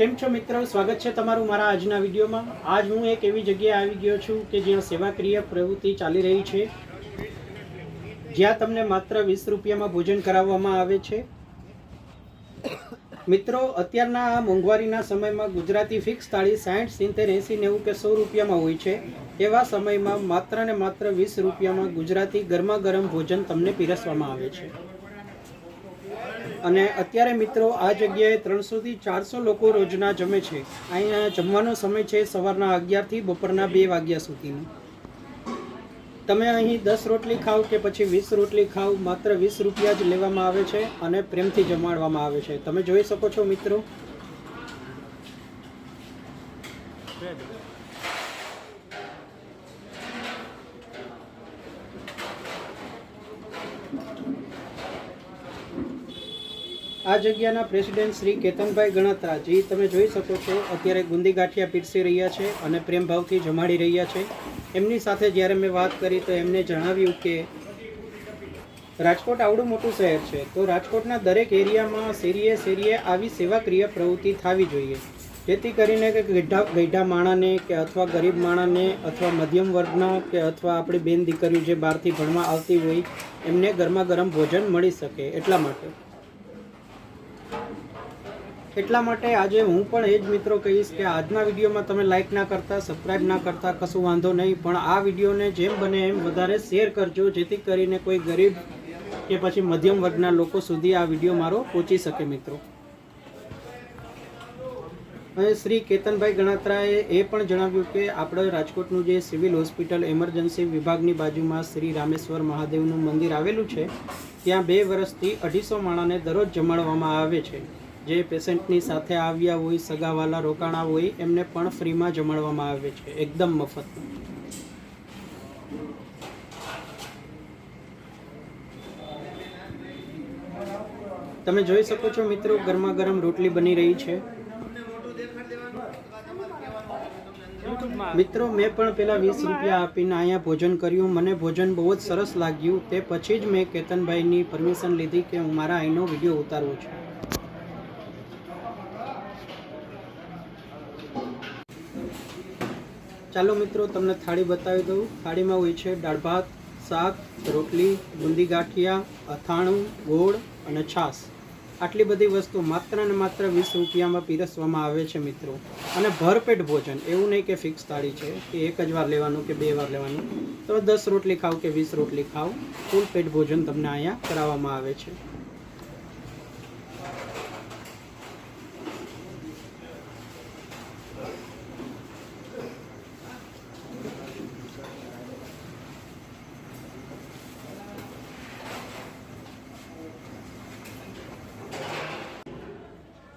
કેમ છો મિત્રો? સ્વાગત છે તમારું મારા આજના વિડીયોમાં. આજ હું એક એવી જગ્યાએ આવી ગયો છું કે જ્યાં સેવાક્રિય પ્રવૃત્તિ ચાલી રહી છે. જ્યાં તમને માત્ર વીસ રૂપિયામાં ભોજન કરાવવામાં આવે છે. મિત્રો, અત્યારના આ મોંઘવારીના સમયમાં ગુજરાતી ફિક્સ થાળી સાઠ, સિત્તેર, એંસી, નેવું કે સો રૂપિયામાં હોય છે. એવા સમયમાં માત્ર ને માત્ર વીસ રૂપિયામાં ગુજરાતી ગરમા ભોજન તમને પીરસવામાં આવે છે. અને અત્યારે મિત્રો આ જગ્યાએ ત્રણસોથી ચારસો લોકો રોજના જમે છે. અહીંયા જમવાનો સમય છે સવારના અગિયારથી બપોરના બે વાગ્યા સુધીનો. તમે અહીં દસ રોટલી ખાઓ કે પછી વીસ રોટલી ખાવ માત્ર વીસ રૂપિયા જ લેવામાં આવે છે અને પ્રેમથી જમાડવામાં આવે છે. તમે જોઈ શકો છો મિત્રો. આ જગ્યાના પ્રેસિડેન્ટ શ્રી કેતનભાઈ ગણાત્રા જે તમે જોઈ શકો છો, અત્યારે ગુંદી ગાંઠિયા પીરસી રહ્યા છે અને પ્રેમભાવથી જમાડી રહ્યા છે. એમની સાથે જ્યારે મેં વાત કરી તો એમને જણાવ્યું કે, રાજકોટ આવડું મોટું શહેર છે, તો રાજકોટના દરેક એરિયામાં શેરીએ શેરીએ આવી સેવાક્રિય પ્રવૃત્તિ થવી જોઈએ. જેથી કરીને કે ગઢા ગઢા માણાને કે અથવા ગરીબ માણાને અથવા મધ્યમ વર્ગના કે અથવા આપણી બેન દીકરીઓ જે બહારથી ભણવા આવતી હોય, એમને ગરમા ગરમ ભોજન મળી શકે એટલા માટે. એટલા માટે આજે હું પણ એ જ મિત્રો કહીશ કે આજના વિડીયોમાં તમે લાઇક ના કરતા સબસ્ક્રાઈબ ના કરતા કશું વાંધો નહીં, પણ આ વિડીયોને જેમ બને એમ વધારે શેર કરજો, જેથી કરીને કોઈ ગરીબ કે પછી મધ્યમ વર્ગના લોકો સુધી આ વીડિયો મારો પહોંચી શકે મિત્રો. અને શ્રી કેતનભાઈ ગણાત્રાએ એ પણ જણાવ્યું કે આપણે રાજકોટનું જે સિવિલ હોસ્પિટલ એમરજન્સી વિભાગની બાજુમાં શ્રી રામેશ્વર મહાદેવનું મંદિર આવેલું છે, ત્યાં બે વર્ષથી અઢીસો માણાને દરરોજ જમાડવામાં આવે છે. જે પેશન્ટની સાથે આવ્યા હોય, સગાવાલા, રોકાણા હોય, એમને પણ ફ્રીમાં જમાડવામાં આવે છે, એકદમ મફત. તમે જોઈ શકો છો મિત્રો ગરમા ગરમ રોટલી બની રહી છે. મિત્રો, મેં પણ પેલા વીસ રૂપિયા આપીને અહીંયા ભોજન કર્યું. મને ભોજન બહુ જ સરસ લાગ્યું. તે પછી જ મેં કેતનભાઈની પરમિશન લીધી કે હું મારા અહીંનો વીડિયો ઉતારવું છું. ચાલો મિત્રો, તમને થાળી બતાવી દઉં. થાળીમાં હોય છે દાળ ભાત, શાક, રોટલી, બુંદી ગાંઠિયા, અથાણું, ગોળ અને છાશ. આટલી બધી વસ્તુ માત્ર ને માત્ર વીસ રૂપિયામાં પીરસવામાં આવે છે મિત્રો. અને ભરપેટ ભોજન, એવું નહીં કે ફિક્સ થાળી છે કે એક જ વાર લેવાનું કે બે વાર લેવાનું. તમે દસ રોટલી ખાવ કે વીસ રોટલી ખાવ ફૂલ પેટ ભોજન તમને અહીંયા કરાવવામાં આવે છે.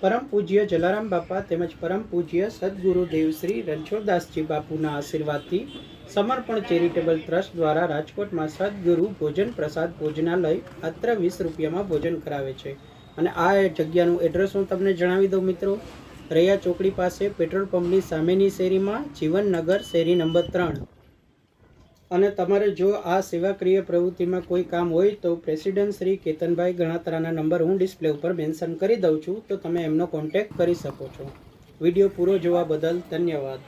પરમ પૂજ્ય જલારામ બાપા તેમજ પરમ પૂજ્ય સદગુરુ દેવશ્રી રણછોડદાસજી બાપુના આશીર્વાદથી સમર્પણ ચેરિટેબલ ટ્રસ્ટ દ્વારા રાજકોટમાં સદગુરુ ભોજન પ્રસાદ ભોજનાલય માત્ર વીસ રૂપિયામાં ભોજન કરાવે છે. અને આ જગ્યાનું એડ્રેસ હું તમને જણાવી દઉં મિત્રો. રૈયા ચોકડી પાસે પેટ્રોલ પંપની સામેની શેરીમાં જીવનનગર શેરી નંબર ત્રણ. અને તમારે જો આ સેવાક્રિય પ્રવૃત્તિમાં કોઈ કામ હોય તો પ્રેસિડેન્ટ શ્રી કેતનભાઈ ગણાત્રાના નંબર હું ડિસ્પ્લે ઉપર મેન્શન કરી દઉં છું, તો તમે એમનો કોન્ટેક્ટ કરી શકો છો. વીડિયો પૂરો જોવા બદલ ધન્યવાદ.